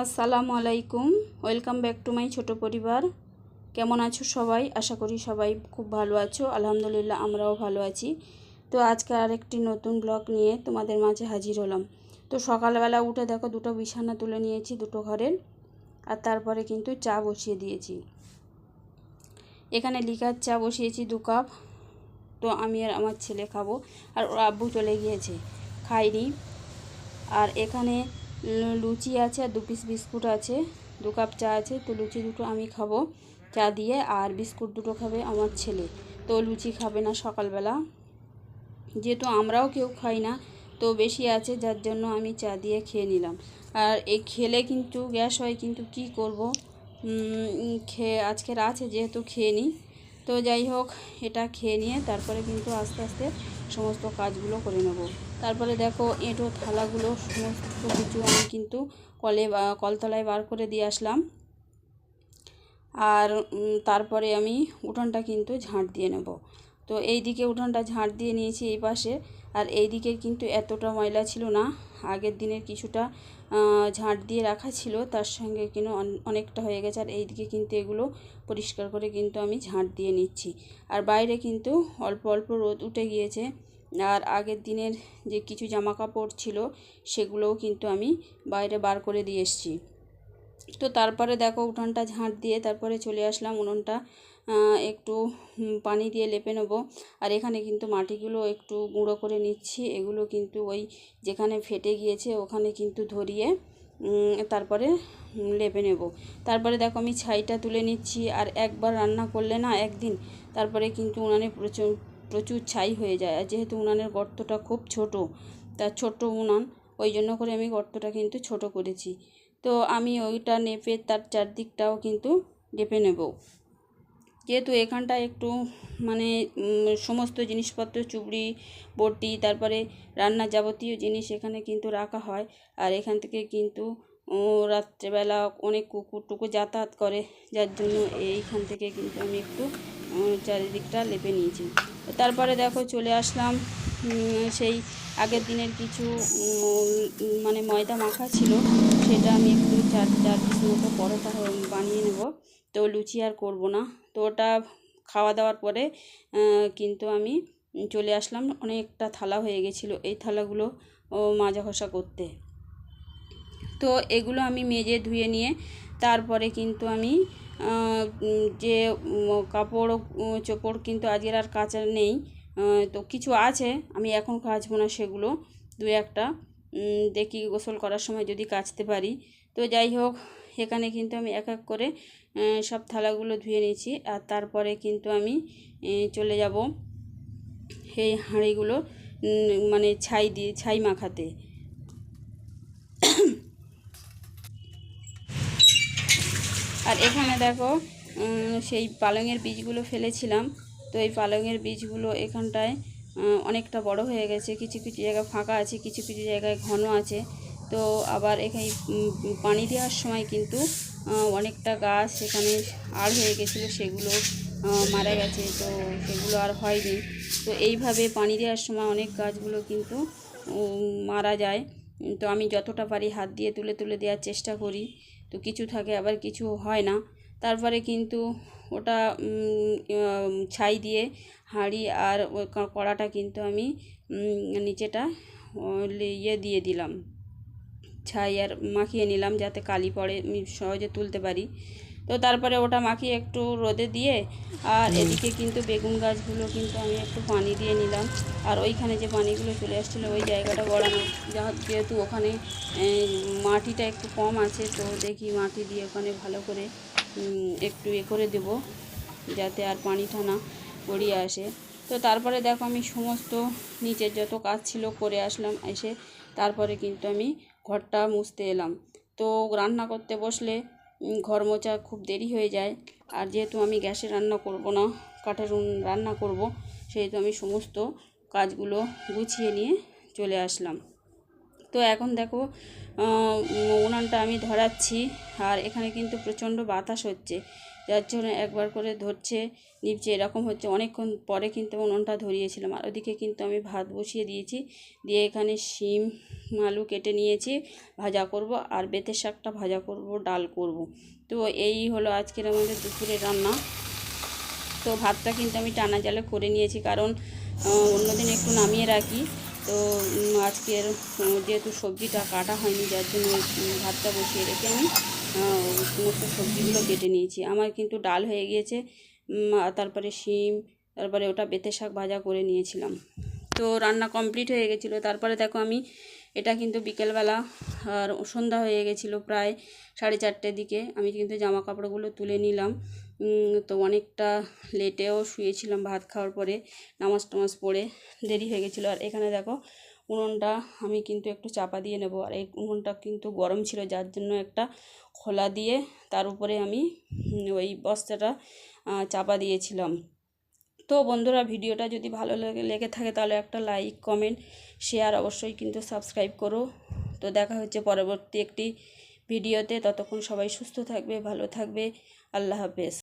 আসসালামু আলাইকুম। Welcome back to my ছোট পরিবার। কেমন আছো সবাই? আশা করি সবাই খুব ভালো আছো। আলহামদুলিল্লাহ আমরাও ভালো আছি। তো আজকে আরেকটি নতুন ব্লগ নিয়ে তোমাদের মাঝে হাজির হলাম। তো সকালবেলা উঠে দেখো দুটো বিছানা তুলে নিয়েছি দুটো ঘরের, আর তারপরে কিন্তু চা বসিয়ে দিয়েছি। এখানে লিকার চা বসিয়েছি দু কাপ। তো আমি আর আমার ছেলে খাব। আর ওর আব্বু চলে গিয়েছে। খাইনি। আর এখানে লুচি আছে আর দু পিস বিস্কুট আছে। দু কাপ চা আছে, তো লুচি দুটো আমি খাব। চা দিয়ে আর বিস্কুট দুটো খাবে আমার ছেলে। তো লুচি খাবে না সকালবেলা। যেহেতু আমরাও কেউ খাই না, তো বেশি আছে, যার জন্য আমি চা দিয়ে খেয়ে নিলাম। আর এই খেলে কিন্তু গ্যাস হয়, কিন্তু কি করব? খেয়ে আজকের আছে, যেহেতু খেয়ে নিই তো যাই হোক, এটা খেয়ে নিয়ে তারপরে কিন্তু আস্তে আস্তে সমস্ত কাজগুলো করে নেব। তারপরে দেখো এঁটো থালাগুলো সমস্ত কিছু আমি কিন্তু কলে কলতলায় বার করে দিয়ে আসলাম। আর তারপরে আমি উঠোনটা কিন্তু ঝাঁট দিয়ে নেব। তো এই দিকে উঠোনটা ঝাঁট দিয়ে নিয়েছি এই পাশে। আর এই দিকের কিন্তু এতটা ময়লা ছিল না। আগের দিনের কিছুটা ঝাঁট দিয়ে রাখা ছিল, তার সঙ্গে কিন্তু অনেকটা হয়ে গেছে। আর এই দিকে কিন্তু এগুলো পরিষ্কার করে কিন্তু আমি ঝাঁট দিয়ে নিচ্ছি। আর বাইরে কিন্তু অল্প অল্প রোদ উঠে গিয়েছে। আর আগের দিনের যে কিছু জামা কাপড় ছিল, সেগুলোও কিন্তু আমি বাইরে বার করে দিয়ে এসেছি। তো তারপরে দেখো উঠোনটা ঝাঁট দিয়ে তারপরে চলে আসলাম উনুনটা একটু পানি দিয়ে লেপে নেব। আর এখানে কিন্তু মাটিগুলো একটু গুঁড়ো করে নিচ্ছি। এগুলো কিন্তু ওই যেখানে ফেটে গিয়েছে ওখানে কিন্তু ধরিয়ে তারপরে লেপে নেব। তারপরে দেখো আমি ছাইটা তুলে নিচ্ছি। আর একবার রান্না করলে না একদিন তারপরে কিন্তু উনানে প্রচুর প্রচুর ছাই হয়ে যায়। আর যেহেতু উনানের গর্তটা খুব ছোট তার ছোট উনান, ওই জন্য করে আমি গর্তটা কিন্তু ছোট করেছি। তো আমি ওইটা নেপে তার চারদিকটাও কিন্তু লেপে নেব। যেহেতু এখানটা একটু মানে সমস্ত জিনিসপত্র, চুবড়ি, বটি, তারপরে রান্নার যাবতীয় জিনিস এখানে কিন্তু রাখা হয়। আর এখান থেকে কিন্তু রাত্রেবেলা অনেক কুকুর টুকুর যাতায়াত করে। যার জন্য এইখান থেকে কিন্তু আমি একটু চারিদিকটা লেপে নিয়েছি। তারপরে দেখো চলে আসলাম সেই আগের দিনের কিছু মানে ময়দা মাখা ছিল, সেটা আমি একটু চার চার পিস মতো পরোটা বানিয়ে নেব। তো লুচি আর করব না। তো ওটা খাওয়া দাওয়ার পরে কিন্তু আমি চলে আসলাম। অনেকটা থালা হয়ে গেছিল এই থালাগুলো মাজা ঘষা করতে। তো এগুলো আমি মেজে ধুয়ে নিয়ে তারপরে কিন্তু আমি যে কাপড় চোপড় কিন্তু আজকের আর কাচা নেই তো কিছু আছে, আমি এখন কাচবো না সেগুলো দু একটা। দেখি গোসল করার সময় যদি কাচতে পারি। তো যাই হোক এখানে কিন্তু আমি এক এক করে সব থালাগুলো ধুয়ে নিয়েছি। আর তারপরে কিন্তু আমি চলে যাব এই হাঁড়িগুলো মানে ছাই দিয়ে, ছাই মাখাতে। আর এখানে দেখো সেই পালংয়ের বীজগুলো ফেলেছিলাম। তো এই পালংয়ের বীজগুলো এখানটায় অনেকটা বড় হয়ে গেছে। কিছু কিছু জায়গায় ফাঁকা আছে, কিছু কিছু জায়গায় ঘন আছে। তো আবার এখানে পানি দেওয়ার সময় কিন্তু অনেকটা গাছ এখানে আর হয়ে গেছিল, সেগুলো মারা গেছে, তো সেগুলো আর হয়নি। তো এইভাবে পানি দেওয়ার সময় অনেক গাছগুলো কিন্তু মারা যায়। তো আমি যতটা পারি হাত দিয়ে তুলে তুলে দেওয়ার চেষ্টা করি, তো কিছু থাকে, আবার কিছু হয় না। তারপরে কিন্তু ওটা ছাই দিয়ে হাঁড়ি আর কড়াটা কিন্তু আমি নিচেটা ইয়ে দিয়ে দিলাম। ছাই আর মাখিয়ে নিলাম যাতে কালি পড়ে সহজে তুলতে পারি। তো তারপরে ওটা মাখিয়ে একটু রোদে দিয়ে আর এদিকে কিন্তু বেগুন গাছগুলো কিন্তু আমি একটু পানি দিয়ে নিলাম। আর ওইখানে যে পানিগুলো চলে আসছিল ওই জায়গাটা গড়ানো যা- যেহেতু ওখানে মাটিটা একটু কম আছে তো দেখি মাটি দিয়ে ওখানে ভালো করে একটু এ করে দেব যাতে আর পানিটা না গড়িয়ে আসে। তো তারপরে দেখো আমি সমস্ত নিচের যত কাজ ছিল করে আসলাম এসে তারপরে কিন্তু আমি ঘরটা মুছতে এলাম। তো রান্না করতে বসলে ঘর মোছা খুব দেরি হয়ে যায়। আর যেহেতু আমি গ্যাসে রান্না করব না কাঠের রান্না করব, সেহেতু আমি সমস্ত কাজগুলো গুছিয়ে নিয়ে চলে আসলাম। তো এখন দেখো উনানটা আমি ধরাচ্ছি। আর এখানে কিন্তু প্রচণ্ড বাতাস হচ্ছে। যার জন্য একবার করে ধরছে, নিপছে, এরকম হচ্ছে। অনেকক্ষণ পরে কিন্তু উনুনটা ধরিয়েছিলাম। আর ওদিকে কিন্তু আমি ভাত বসিয়ে দিয়েছি। দিয়ে এখানে শিম, আলু কেটে নিয়েছি, ভাজা করব। আর বেতের শাকটা ভাজা করব, ডাল করব। তো এই হলো আজকের আমাদের দুপুরের রান্না। তো ভাতটা কিন্তু আমি টানা জালে করে নিয়েছি। কারণ অন্যদিন একটু নামিয়ে রাখি। তো আজকের যেহেতু সবজিটা কাটা হয়নি, যার জন্য ভাতটা বসিয়ে রেখে আমি সমস্ত সবজিগুলো কেটে নিয়েছি। আমার কিন্তু ডাল হয়ে গিয়েছে। তারপরে শিম, তারপরে ওটা বেতে শাক ভাজা করে নিয়েছিলাম। তো রান্না কমপ্লিট হয়ে গেছিল। তারপরে দেখো আমি, এটা কিন্তু বিকেলবেলা, আর সন্ধ্যা হয়ে গেছিল প্রায় সাড়ে চারটের দিকে। আমি কিন্তু জামা কাপড়গুলো তুলে নিলাম। তো অনেকটা লেটেও শুয়েছিলাম ভাত খাওয়ার পরে, নামাজ টামাজ পড়ে দেরি হয়ে গেছিল। আর এখানে দেখো উনুনটা আমি কিন্তু একটু চাপা দিয়ে নেব। আর এই উনুনটা কিন্তু গরম ছিল, যার জন্য একটা খোলা দিয়ে তার উপরে আমি ওই বস্তাটা চাপা দিয়েছিলাম। তো বন্ধুরা, ভিডিওটা যদি ভালো লেগে লেগে থাকে তাহলে একটা লাইক, কমেন্ট, শেয়ার অবশ্যই কিন্তু সাবস্ক্রাইব করো। তো দেখা হচ্ছে পরবর্তী একটি ভিডিওতে। ততক্ষণ সবাই সুস্থ থাকবে, ভালো থাকবে। আল্লাহ হাফেজ।